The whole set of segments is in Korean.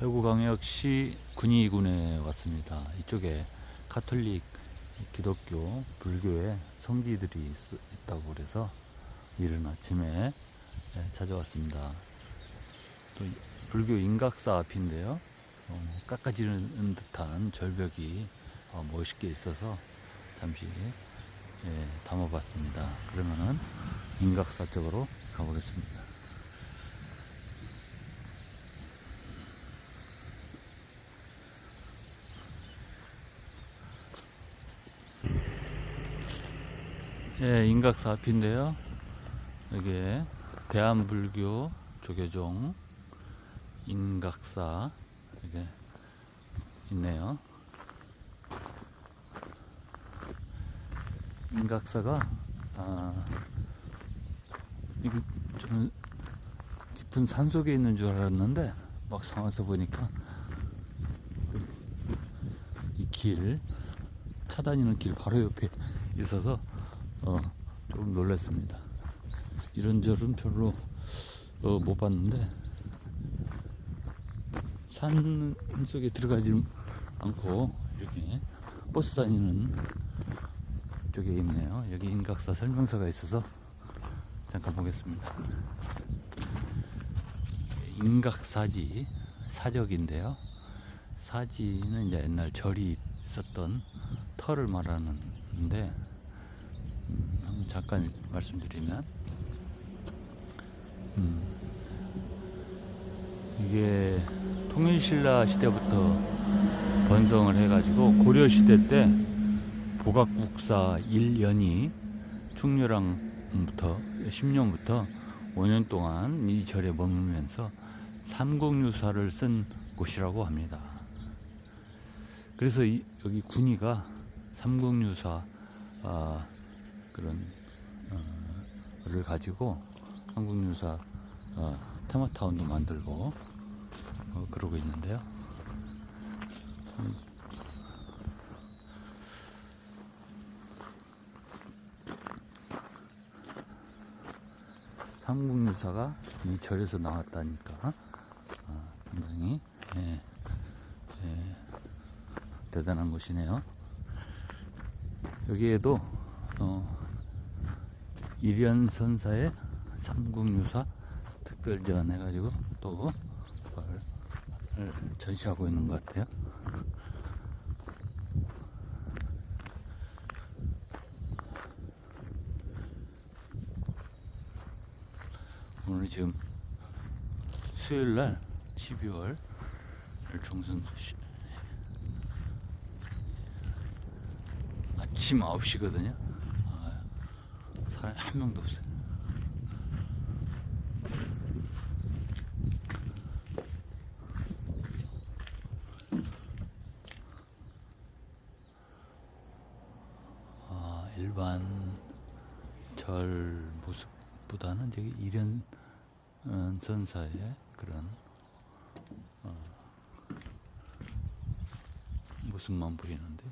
대구광역시 군위군에 왔습니다. 이쪽에 카톨릭, 기독교, 불교의 성지들이 있- 있다고 그래서 이른 아침에 예, 찾아왔습니다. 또 이- 불교 인각사 앞인데요. 어, 깎아지는 듯한 절벽이 어, 멋있게 있어서 잠시 예, 담아봤습니다. 그러면은 인각사 쪽으로 가보겠습니다. 예, 인각사 앞인데요. 여기에 대한불교 조계종 인각사 이게 있네요. 인각사가 아 이거 좀 깊은 산 속에 있는 줄 알았는데 막상 와서 보니까 이 길 차다니는 길 바로 옆에 있어서 어, 조금 놀랐습니다. 이런저런 별로 어, 못 봤는데 산 속에 들어가지 않고 이렇게 버스 다니는 쪽에 있네요. 여기 인각사 설명서가 있어서 잠깐 보겠습니다. 인각사지 사적인데요. 사지는 이제 옛날 절이 있었던 터를 말하는데 잠깐 말씀드리면 음, 이게 통일신라 시대부터 번성을 해가지고 고려 시대 때 보각국사 1년이 충렬왕부터 10년부터 5년 동안 이 절에 머물면서 삼국유사를 쓴 곳이라고 합니다. 그래서 이, 여기 군위가 삼국유사 아, 그런 어, 를 가지고 한국유사 어, 테마타운도 만들고 어, 그러고 있는데요. 음. 삼국유사가 이 절에서 나왔다니까 어, 상당히 예, 예, 대단한 것이네요. 여기에도 어, 일연선사의 삼국유사 특별전 해가지고 또 전시하고 있는 것 같아요. 오늘 지금 수요일 날 12월 중순 시- 아침 9시거든요. 아, 사람이 한 명도 없어요. 아, 일반 절 모습보다는 되게 이런 어, 선사의 그런 어, 모습만 보이는데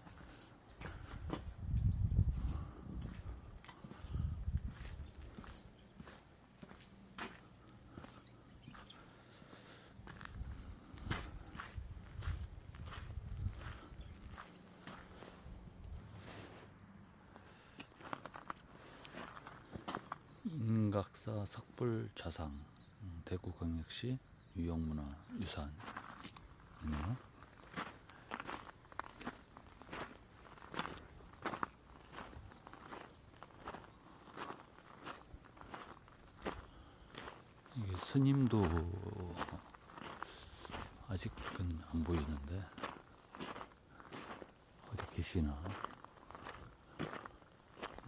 인각사 석불 좌상 음, 대구광역시 유형문화 유산 이네요. 이게 스님도 아직은 안 보이는데 어디 계시나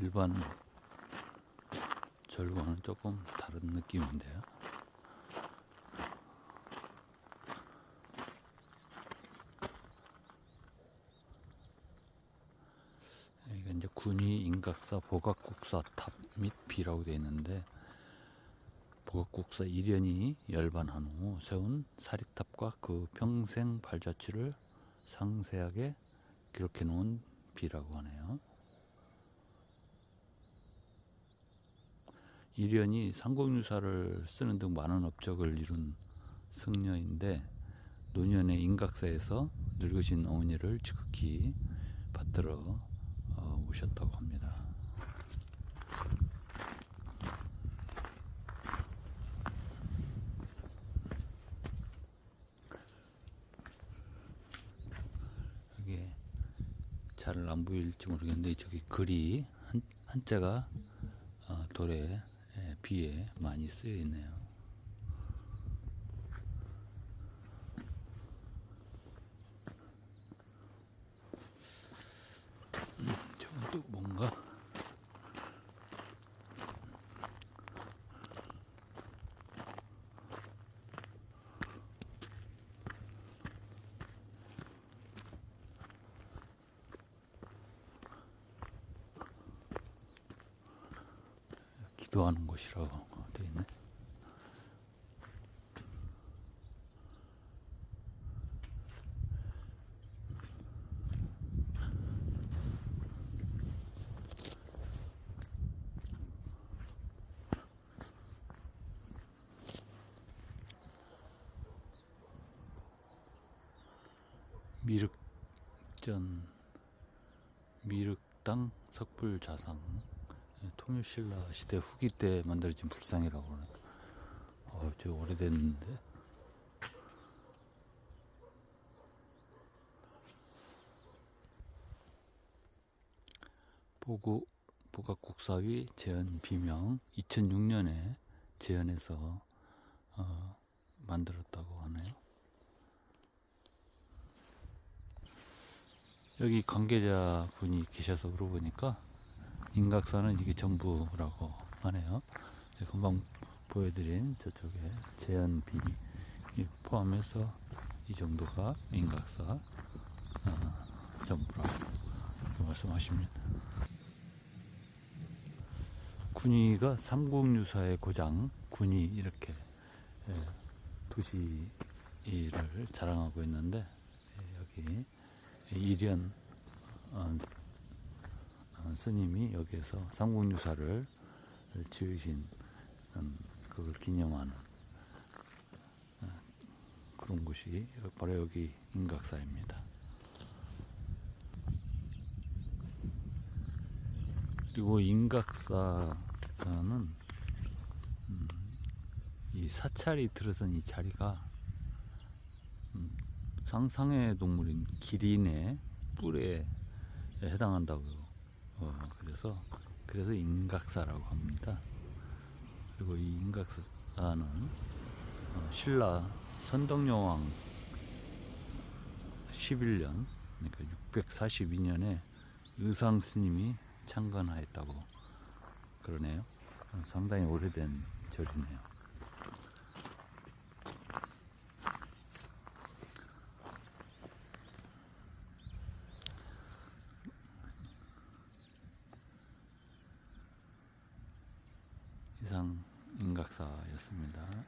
일반 절과는 조금 다른 느낌인데요. 여기가 이제 군위 인각사 보각국사 탑 및 비라고 되어 있는데 보각국사 일연이 열반한 후 세운 사리탑과 그 평생 발자취를 상세하게 기록해 놓은 비라고 하네요. 일연이 삼국유사를 쓰는 등 많은 업적을 이룬 승려인데 노년의 인각사에서 늙으신 어머니를 지극히 받들어 어, 오셨다고 합니다. 이게 잘 안 보일지 모르겠는데 저기 글이 한, 한자가 어, 돌에 예, 비에 많이 쓰여 있네요. 음, 저건 또 뭔가? 기도하는 곳이라고 되어 있네. 미륵전 미륵당 석불자상 예, 통일신라 시대 후기 때 만들어진 불상이라고 그러네. 어, 저 오래됐는데. 보구 보각국사위 재현 비명 2006년에 재현해서 어, 만들었다고 하네요. 여기 관계자 분이 계셔서 물어보니까 인각사는 이게 전부라고 하네요. 금방 보여드린 저쪽에 재현비 포함해서 이 정도가 인각사 어, 이렇게 말씀하십니다. 군위가 삼국유사의 고장 군위 이렇게 예, 도시를 자랑하고 있는데 예, 여기 어, 어, 스님이 여기에서 삼국유사를 지으신 음, 그걸 기념하는 어, 그런 곳이 바로 여기 인각사입니다. 그리고 인각사는 음, 이 사찰이 들어선 이 자리가 음, 상상의 동물인 기린의 뿔에 해당한다고 어, 그래서 그래서 인각사라고 합니다. 그리고 이 인각사는 어, 신라 선덕여왕 11년 그러니까 642년에 의상 스님이 창건하였다고 그러네요. 어, 상당히 오래된 절이네요. 인각사였습니다.